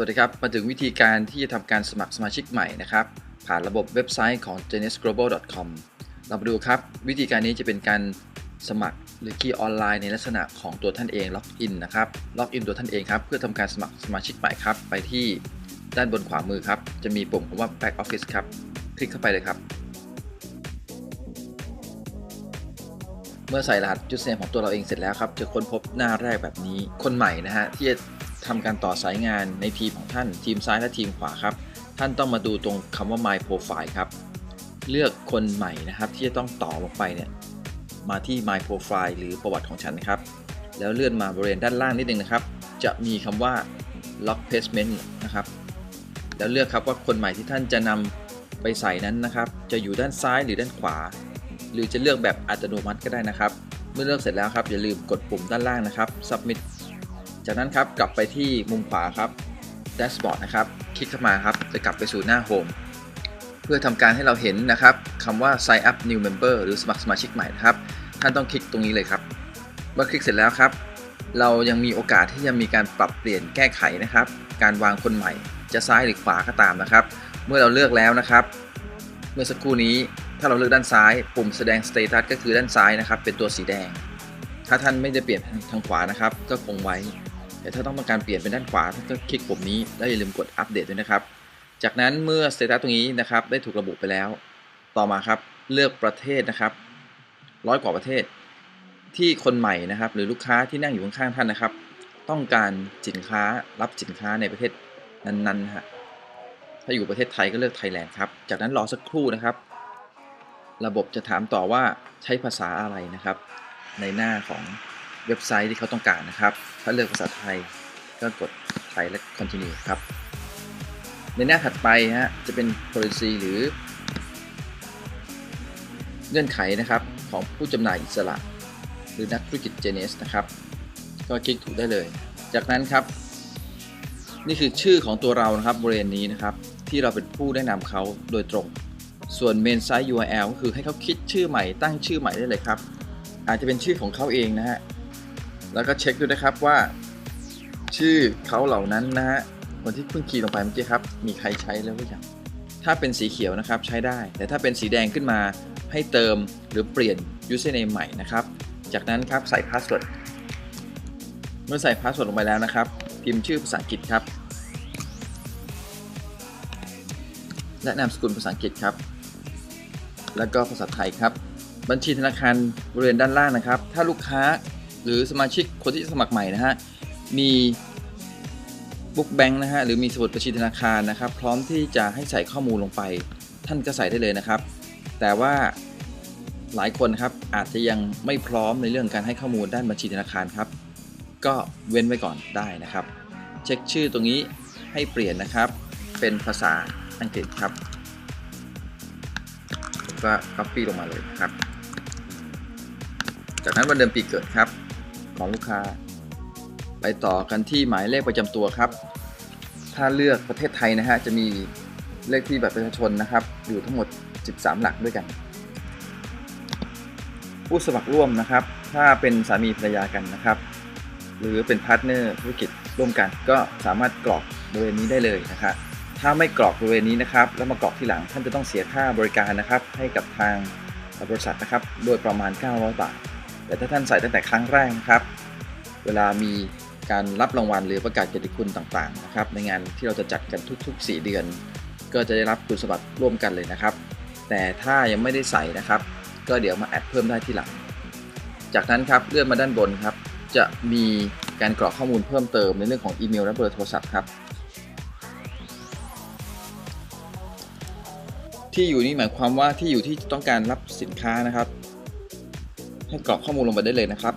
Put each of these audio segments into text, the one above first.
สวัสดีครับ มาถึงวิธีการที่จะทำการสมัครสมาชิกใหม่นะครับ ผ่านระบบเว็บไซต์ของ genesglobal.com เรามาดูครับ วิธีการนี้จะเป็นการสมัครหรือคีย์ออนไลน์ในลักษณะของตัวท่านเองล็อกอินนะครับล็อกอินตัวท่านเองครับเพื่อทำการสมัครสมาชิกใหม่ครับ ไปที่ด้านบนขวามือครับ จะมีปุ่มคำว่า back office ครับ คลิกเข้าไปเลยครับ เมื่อใส่รหัส username ของตัวเราเองเสร็จแล้วครับ จะค้นพบหน้าแรกแบบนี้ คนใหม่นะฮะที่จะ ทำการต่อสายงานในทีมของท่านทีมซ้ายและทีมขวาครับ ท่านต้องมาดูตรงคำว่า my profile ครับ เลือกคนใหม่นะครับที่จะต้องต่อลงไปเนี่ยมาที่ my profile หรือประวัติของฉันครับ แล้วเลื่อนมาบริเวณด้านล่างนิดนึงนะครับ จะมีคำว่า lock placement นะครับ แล้วเลือกครับว่าคนใหม่ที่ท่านจะนำไปใส่นั้นนะครับ จะอยู่ด้านซ้ายหรือด้านขวา หรือจะเลือกแบบอัตโนมัติก็ได้นะครับ เมื่อเลือกเสร็จแล้วครับอย่าลืมกดปุ่มด้านล่างนะครับ submit จากนั้นครับกลับไปที่มุมขวาครับ dashboard นะครับ คลิกเข้ามาครับจะกลับไปสู่หน้า home เพื่อทำการให้เราเห็นนะครับคำว่า sign up new member หรือสมัครสมาชิกใหม่นะครับ ท่านต้องคลิกตรงนี้เลยครับ เมื่อคลิกเสร็จแล้วครับ เรายังมีโอกาสที่จะมีการปรับเปลี่ยนแก้ไขนะครับ การวางคนใหม่จะซ้ายหรือขวาก็ตามนะครับ เมื่อเราเลือกแล้วนะครับ เมื่อสักครู่นี้ถ้าเราเลือกด้านซ้าย ปุ่มแสดง status ก็คือด้านซ้ายนะครับ เป็นตัวสีแดง ถ้าท่านไม่ได้เปลี่ยนทางขวานะครับ ก็คงไว้ แต่ถ้าต้องการเปลี่ยนเป็นด้านขวาท่านก็คลิกปุ่มนี้แล้วอย่าลืมกดอัปเดตด้วยนะครับ จากนั้นเมื่อ status ตรงนี้นะครับได้ถูกระบุไปแล้ว ต่อมาครับเลือกประเทศนะครับร้อยกว่าประเทศ ที่คนใหม่นะครับ หรือลูกค้าที่นั่งอยู่ข้างๆท่านนะครับ ต้องการสินค้ารับสินค้าในประเทศนั้นๆนะฮะถ้าอยู่ประเทศไทยก็เลือกไทยแลนด์ครับ จากนั้นรอสักครู่นะครับ ระบบจะถามต่อว่าใช้ภาษาอะไรนะครับ ในหน้าของ เว็บไซต์ที่เขาต้องการนะครับ ถ้าเลือกภาษาไทยก็กดไทยและ continue ครับ ในหน้าถัดไปฮะจะเป็น policy หรือ เงื่อนไขนะครับของผู้จำหน่ายอิสระ หรือนักธุรกิจเจเนสนะครับ ก็คลิกถูกได้เลย จากนั้นครับ นี่คือชื่อของตัวเรานะครับบริเวณนี้นะครับ ที่เราเป็นผู้แนะนำเขาโดยตรง ส่วน main site URL ก็คือให้เขาคิดชื่อใหม่ตั้งชื่อใหม่ได้เลยครับ อาจจะเป็นชื่อของเขาเองนะฮะ แล้วก็เช็คดูนะครับว่า ชื่อเขาเหล่านั้นนะฮะคนที่เพิ่งคีย์ลงไปเมื่อกี้ครับ มีใครใช้แล้วหรือยังถ้าเป็นสีเขียวนะครับใช้ได้ แต่ถ้าเป็นสีแดงขึ้นมาให้เติมหรือเปลี่ยน username ใหม่นะครับ จากนั้นครับใส่พาสเวิร์ดเมื่อใส่พาสเวิร์ดลงไปแล้วนะครับ พิมพ์ชื่อภาษาอังกฤษครับ และนามสกุลภาษาอังกฤษครับ แล้วก็ภาษาไทยครับ บัญชีธนาคารบริเวณด้านล่างนะครับ ถ้าลูกค้า หรือสมาชิกคนที่สมัครใหม่นะฮะ มีบุ๊กแบงค์นะฮะ หรือมีสมุดบัญชีธนาคารนะครับ พร้อมที่จะให้ใส่ข้อมูลลงไป ท่านก็ใส่ได้เลยนะครับ แต่ว่าหลายคนครับอาจจะยังไม่พร้อมในเรื่องการให้ข้อมูลด้านบัญชีธนาคารครับ ก็เว้นไว้ก่อนได้นะครับ เช็คชื่อตรงนี้ให้เปลี่ยนนะครับ เป็นภาษาอังกฤษครับผมก็ copy ลงมาเลยครับ จากนั้นวันเดือนปีเกิดครับ ของลูกค้า ไปต่อกันที่หมายเลขประจำตัวครับ ถ้าเลือกประเทศไทยนะฮะจะมีเลขที่บัตรประชาชนนะครับ อยู่ทั้งหมด 13 หลักด้วยกัน ผู้สมัครร่วมนะครับ ถ้าเป็นสามีภรรยากันนะครับ หรือเป็นพาร์ทเนอร์ธุรกิจร่วมกัน ก็สามารถกรอกบริเวณนี้ได้เลยนะครับถ้าไม่กรอกบริเวณนี้นะครับ แล้วมากรอกที่หลังท่านจะต้องเสียค่าบริการนะครับ ให้กับทางบริษัทนะครับ โดยประมาณ 900 บาท แต่ถ้าท่านใส่ตั้งแต่ครั้งแรกนะครับ เวลามีการรับรางวัลหรือประกาศเกียรติคุณต่างๆนะครับ ในงานที่เราจะจัดกันทุก ๆ 4 เดือน ก็จะได้รับคุณสมบัติร่วมกันเลยนะครับ แต่ถ้ายังไม่ได้ใส่นะครับ ก็เดี๋ยวมาแอดเพิ่มได้ที่หลัง จากนั้นครับเลื่อนมาด้านบนครับ จะมีการกรอกข้อมูลเพิ่มเติมในเรื่องของอีเมลและเบอร์โทรศัพท์ครับ ที่อยู่นี่หมายความว่าที่อยู่ที่ต้องการรับสินค้านะครับ ให้กรอกข้อมูลลงไปได้เลยนะครับ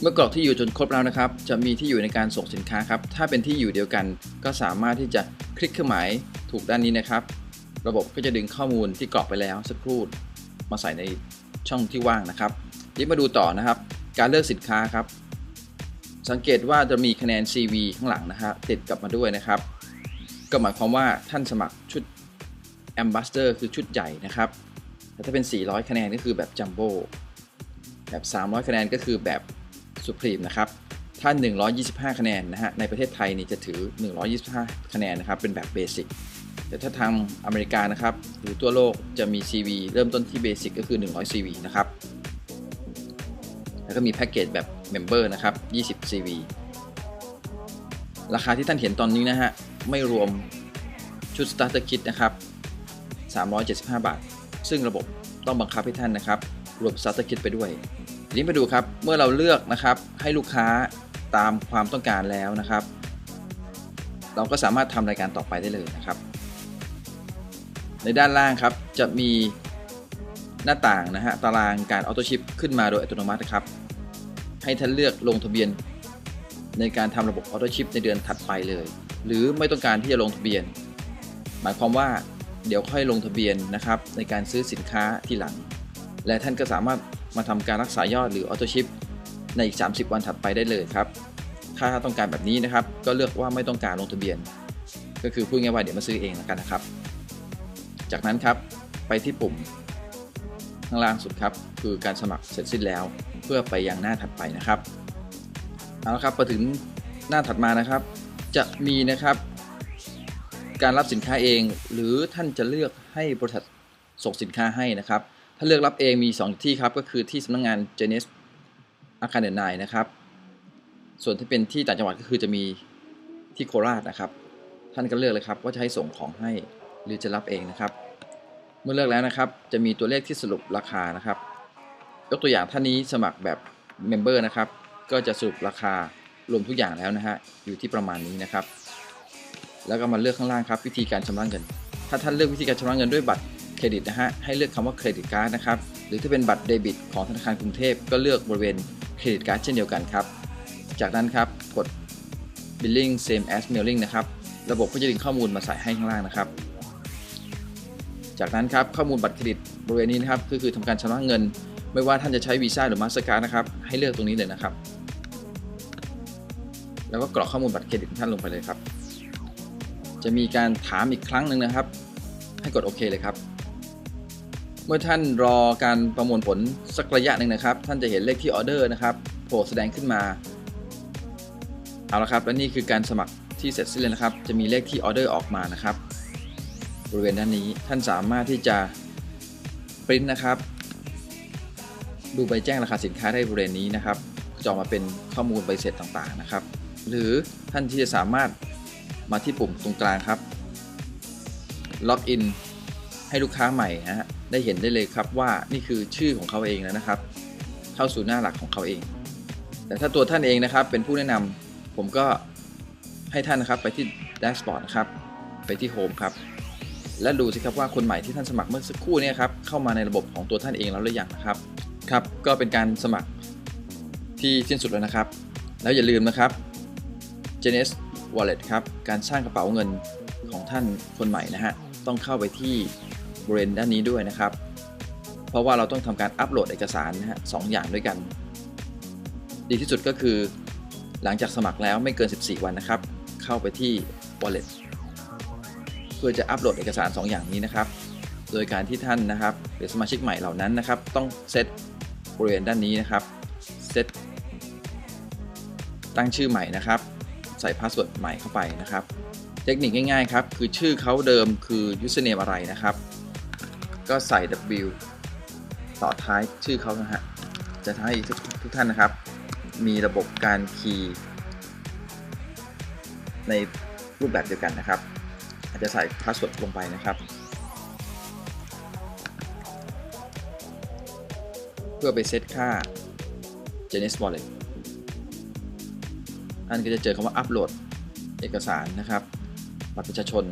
เมื่อกรอกที่อยู่จนครบแล้วนะครับ จะมีที่อยู่ในการส่งสินค้าครับ ถ้าเป็นที่อยู่เดียวกัน ก็สามารถที่จะคลิกเครื่องหมายถูกด้านนี้นะครับ ระบบก็จะดึงข้อมูลที่กรอกไปแล้วสักครู่มาใส่ในช่องที่ว่างนะครับทีมาดูต่อนะครับ การเลือกสินค้าครับ สังเกตว่าจะมีคะแนน CV ข้างหลังนะครับติดกลับมาด้วยนะครับ ก็หมายความว่าท่านสมัครชุด Ambassador คือชุดใหญ่นะครับแต่ถ้าเป็น 400 คะแนนก็คือแบบจัมโบ้ แบบ 300 คะแนนก็คือแบบ Supreme นะครับ ถ้า 125 คะแนนนะฮะ ในประเทศไทยนี่จะถือ 125 คะแนนนะครับ เป็นแบบเบสิก แต่ถ้าทางอเมริกานะครับ หรือทั่วโลกจะมี CV เริ่มต้นที่เบสิกก็คือ 100 CV นะครับ แล้วก็มีแพ็กเกจแบบเมมเบอร์นะครับ 20 CV ราคาที่ท่านเห็นตอนนี้นะฮะ ไม่รวมชุด Starter Kit นะครับ 375 บาท ซึ่งระบบต้องบังคับให้ท่านนะครับ รวม Starter Kit ไปด้วยทีนี้มาดูครับเมื่อเราเลือกนะครับให้ลูกค้าตามความต้องการแล้วนะครับ เราก็สามารถทำรายการต่อไปได้เลยนะครับ ในด้านล่างครับจะมีหน้าต่างนะฮะตารางการออโต้ชิปขึ้นมาโดยอัตโนมัตินะครับ ให้ท่านเลือกลงทะเบียนในการทำระบบออโต้ชิปในเดือนถัดไปเลย หรือไม่ต้องการที่จะลงทะเบียน หมายความว่าเดี๋ยวค่อยลงทะเบียนนะครับในการซื้อสินค้าที่หลัง และท่านก็สามารถมาทำการรักษายอดหรือออโต้ชิปในอีก 30 วันถัดไปได้เลยครับ ถ้าต้องการแบบนี้นะครับ ก็เลือกว่าไม่ต้องการลงทะเบียน ก็คือพูดง่ายๆว่าเดี๋ยวมาซื้อเองแล้วกันนะครับ จากนั้นครับไปที่ปุ่มข้างล่างสุดครับ คือการสมัครเสร็จสิ้นแล้ว เพื่อไปยังหน้าถัดไปนะครับเอาละครับพอถึงหน้าถัดมานะครับ จะมีนะครับการรับสินค้าเองหรือท่านจะเลือกให้บริษัทส่งสินค้าให้นะครับาเลือกรับเองมี 2 ที่ครับ ก็คือที่สำนักงงานเจเนสอาคารเดนไนนะครับ ส่วนที่เป็นที่ต่างจังหวัดก็คือจะมีที่โคราชนะครับ ท่านก็เลือกเลยครับว่าจะให้ส่งของให้หรือจะรับเองนะครับ เมื่อเลือกแล้วนะครับ จะมีตัวเลขที่สรุปราคานะครับ ยกตัวอย่างท่านนี้สมัครแบบเมมเบอร์นะครับ ก็จะสรุปราคารวมทุกอย่างแล้วนะฮะอยู่ที่ประมาณนี้นะครับ แล้วก็มาเลือกข้างล่างครับ วิธีการชำระเงิน ถ้าท่านเลือกวิธีการชำระเงินด้วยบัตร เครดิตนะฮะให้เลือกคำว่าเครดิตการ์ดนะครับหรือถ้าเป็นบัตรเดบิต ของธนาคารกรุงเทพก็เลือกบริเวณเครดิตการ์ดเช่นเดียวกันครับจากนั้นครับกด billing same as mailing นะครับระบบก็จะดึงข้อมูลมาใส่ให้ข้างล่างนะครับ จากนั้นครับข้อมูลบัตรเครดิตบริเวณนี้นะครับก็คือทำการชำระเงิน ไม่ว่าท่านจะใช้วีซ่าหรือมาสเตอร์การ์ดนะครับให้เลือกตรงนี้เลยนะครับ แล้วก็กรอกข้อมูลบัตรเครดิตท่านลงไปเลยครับ จะมีการถามอีกครั้งหนึ่งนะครับ ให้กดโอเคเลยครับ เมื่อท่านรอการประมวลผลสักระยะหนึ่งนะครับ ท่านจะเห็นเลขที่ออเดอร์นะครับโผล่แสดงขึ้นมา เอาละครับ และนี่คือการสมัครที่เสร็จสิ้นแล้วนะครับ จะมีเลขที่ออเดอร์ออกมานะครับ บริเวณด้านนี้ท่านสามารถที่จะปริ้นนะครับ ดูใบแจ้งราคาสินค้าได้บริเวณนี้นะครับจะออกมาเป็นข้อมูลใบเสร็จต่างๆนะครับ หรือท่านที่จะสามารถมาที่ปุ่มตรงกลางครับล็อกอินให้ลูกค้าใหม่นะฮะ ได้เห็นได้เลยครับว่านี่คือชื่อของเขาเองแล้วนะครับ เข้าสู่หน้าหลักของเขาเอง แต่ถ้าตัวท่านเองนะครับเป็นผู้แนะนำผมก็ให้ท่านนะครับไปที่แดชบอร์ดนะครับไปที่โฮมครับและดูสิครับว่าคนใหม่ที่ท่านสมัครเมื่อสักครู่นี้ครับเข้ามาในระบบของตัวท่านเองแล้วหรือยังนะครับครับ ก็เป็นการสมัครที่สิ้นสุดแล้วนะครับ แล้วอย่าลืมนะครับ Genes Wallet ครับการสร้างกระเป๋าเงินของท่านคนใหม่นะฮะต้องเข้าไปที่ บริเวณด้านนี้ด้วยนะครับ เพราะว่าเราต้องทำการอัปโหลดเอกสารนะฮะสองอย่างด้วยกัน ดีที่สุดก็คือ หลังจากสมัครแล้วไม่เกิน 14 วันนะครับ เข้าไปที่ Wallet เพื่อจะอัปโหลดเอกสาร 2 อย่างนี้นะครับ โดยการที่ท่านนะครับหรือสมาชิกใหม่เหล่านั้นนะครับ ต้องเซตบริเวณด้านนี้นะครับเซตตั้งชื่อใหม่นะครับ ใส่พาสเวิร์ดใหม่เข้าไปนะครับ เทคนิคง่ายๆครับ คือชื่อเขาเดิมคือ username อะไรนะครับ ก็ใส่ W ต่อท้ายชื่อเขานะฮะ จะทำให้ทุกทุกท่านนะครับ มีระบบการคีย์ในรูปแบบเดียวกันนะครับ อาจจะใส่พาสเวิร์ดลงไปนะครับ เพื่อไปเซตค่า Genesis Wallet ท่านก็จะเจอคำว่าอัปโหลดเอกสารนะครับบัตรประชาชน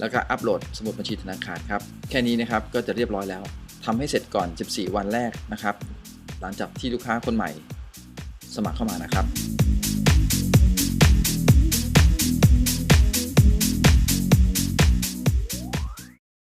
แล้วก็อัปโหลดสมุดบัญชีธนาคารครับ แค่นี้นะครับก็จะเรียบร้อยแล้วทำให้เสร็จก่อน 14 วันแรกนะครับ หลังจากที่ลูกค้าคนใหม่สมัครเข้ามานะครับ